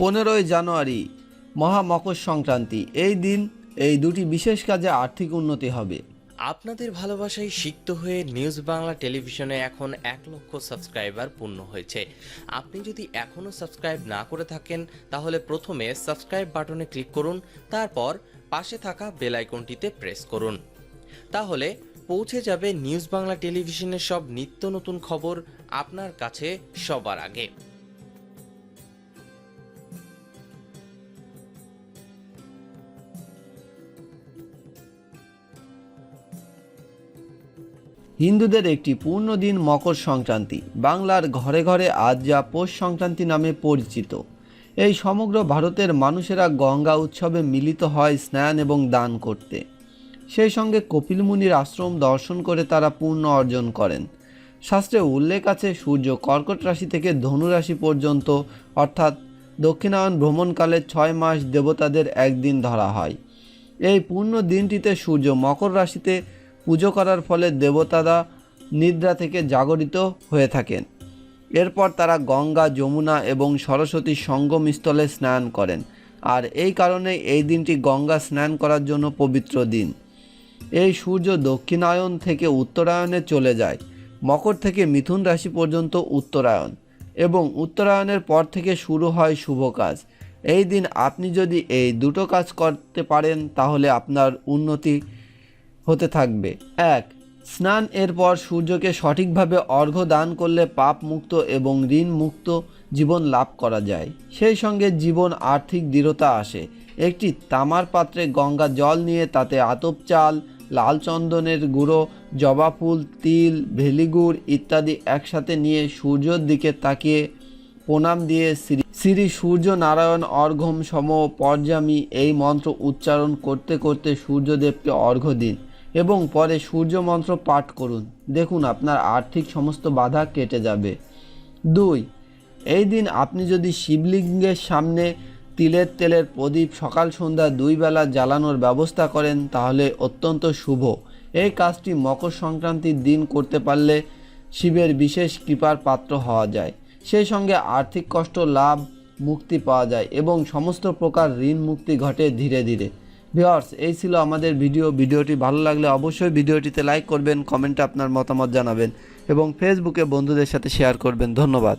পনেরোই জানুয়ারি মহা মকর সংক্রান্তি। এই দিন এই দুটি বিশেষ কাজে আর্থিক উন্নতি হবে। আপনাদের ভালোবাসায় সিক্ত হয়ে নিউজ বাংলা টেলিভিশনে এখন এক লক্ষ সাবস্ক্রাইবার পূর্ণ হয়েছে। আপনি যদি এখনও সাবস্ক্রাইব না করে থাকেন, তাহলে প্রথমে সাবস্ক্রাইব বাটনে ক্লিক করুন, তারপর পাশে থাকা বেল আইকনটিতে প্রেস করুন। তাহলে পৌঁছে যাবে নিউজ বাংলা টেলিভিশনের সব নিত্য নতুন খবর আপনার কাছে সবার আগে। হিন্দুদের একটি পূর্ণ দিন মকর সংক্রান্তি। বাংলার ঘরে ঘরে আজ যা পৌষ সংক্রান্তি নামে পরিচিত। এই সমগ্র ভারতের মানুষেরা গঙ্গা উৎসবে মিলিত হয় স্নান এবং দান করতে। সেই সঙ্গে কপিল মুনির আশ্রম দর্শন করে তারা পূর্ণ অর্জন করেন। শাস্ত্রে উল্লেখ আছে, সূর্য কর্কট রাশি থেকে ধনু রাশি পর্যন্ত, অর্থাৎ দক্ষিণায়ন ভ্রমণকালে ছয় মাস দেবতাদের একদিন ধরা হয়। এই পূর্ণ দিনটিতে সূর্য মকর রাশিতে পুজো করার ফলে দেবতারা নিদ্রা থেকে জাগরিত হয়ে থাকেন। এরপর তারা গঙ্গা, যমুনা এবং সরস্বতী সঙ্গমস্থলে স্নান করেন। আর এই কারণে এই দিনটি গঙ্গা স্নান করার জন্য পবিত্র দিন। এই সূর্য দক্ষিণায়ন থেকে উত্তরায়ণে চলে যায়। মকর থেকে মিথুন রাশি পর্যন্ত উত্তরায়ণ এবং উত্তরায়ণের পর থেকে শুরু হয় শুভ কাজ। এই দিন আপনি যদি এই দুটো কাজ করতে পারেন, তাহলে আপনার উন্নতি হতে থাকবে। এক, স্নান এর পর সূর্যকে সঠিকভাবে অর্ঘ্য দান করলে পাপ মুক্ত এবং ঋণ মুক্ত জীবন লাভ করা যায়। সেই সঙ্গে জীবন আর্থিক দৃঢ়তা আসে। একটি তামার পাত্রে গঙ্গা জল নিয়ে তাতে আতপ চাল, লাল চন্দনের গুঁড়ো, জবা ফুল, তিল, ভেলিগুড় ইত্যাদি একসাথে নিয়ে সূর্যর দিকে তাকিয়ে প্রণাম দিয়ে শ্রী শ্রী সূর্য নারায়ণ অর্ঘম সম পর্যামী এই মন্ত্র উচ্চারণ করতে করতে সূর্যদেবকে অর্ঘ্য দিন। এবং পরে সূর্য মন্ত্র পাঠ করুন। দেখুন, আপনার আর্থিক সমস্ত বাধা কেটে যাবে। দুই, এই দিন আপনি যদি শিবলিঙ্গের সামনে তিলের তেলের প্রদীপ সকাল সন্ধ্যা দুই বেলা জ্বালানোর ব্যবস্থা করেন, তাহলে অত্যন্ত শুভ। এই কাজটি মকর সংক্রান্তির দিন করতে পারলে শিবের বিশেষ কৃপার পাত্র হওয়া যায়। সেই সঙ্গে আর্থিক কষ্ট, লাভ, মুক্তি পাওয়া যায় এবং সমস্ত প্রকার ঋণ মুক্তি ঘটে ধীরে ধীরে। ভিওর্স এই ছিল আমাদের ভিডিও। ভিডিওটি ভালো লাগলে অবশ্যই ভিডিওটিতে লাইক করবেন, কমেন্টে আপনার মতামত জানাবেন এবং ফেসবুকে বন্ধুদের সাথে শেয়ার করবেন। ধন্যবাদ।